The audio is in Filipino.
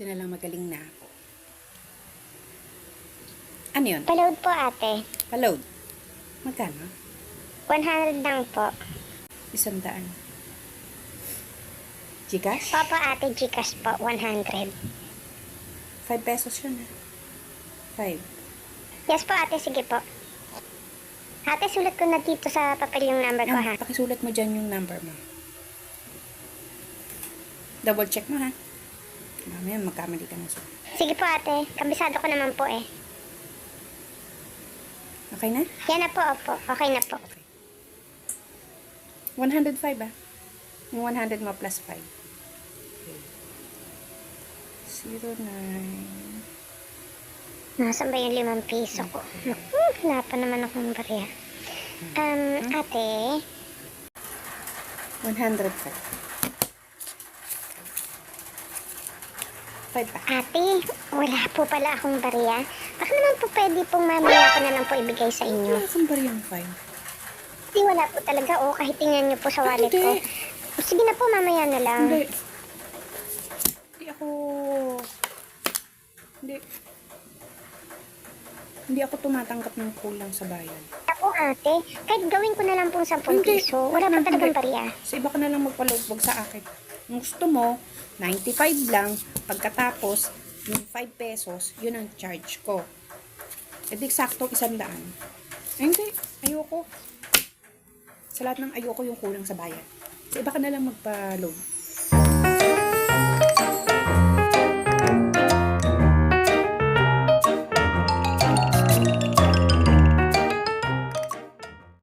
Buti na lang magaling na ako. Ano yun? Paload po ate. Paload. Magkano? 100 lang po. Isang daan. Gcash? Opo ate, Gcash po. 100. 5 pesos yun ha. 5. Yes po ate, sige po. Ate, sulat ko na dito sa papel yung number ko ha. Ah, pakisulat mo dyan yung number mo. Double check mo ha. Mamaya magkamali ka na sa... Sige po ate, kabisado ko naman po eh. Okay na? Yan na po, opo. Okay na po. 105 ah. Yung 100 mo plus 5. Okay. 09. Nasaan ba yung limang piso ko? Hmm, wala pa naman akong barya. Um, ate, 105. 5 pa. ate, wala po pala akong barya. Baka naman po pwede pong mamaya ko na lang po ibigay sa inyo. Wala kang bariyang 5. Hindi, wala po talaga. O, kahit tingnan niyo po sa wallet ko. Sige na po, mamaya na lang. Hindi. Hindi ako... Hindi. Hindi ako tumatanggap ng kulang sa bayan. Ako ate, kahit gawin ko na lang pong 10 Hindi. piso, wala pa talagang barya. Sa iba ka na lang magpa-load, wag sa akin. Kung gusto mo, 95 lang. Pagkatapos, yung 5 pesos, yun ang charge ko. E di sakto isang daan. Eh, hindi. Ayoko. Sa lahat ng ayoko yung kulang sa bayan. Sa iba ka na lang magpa-load.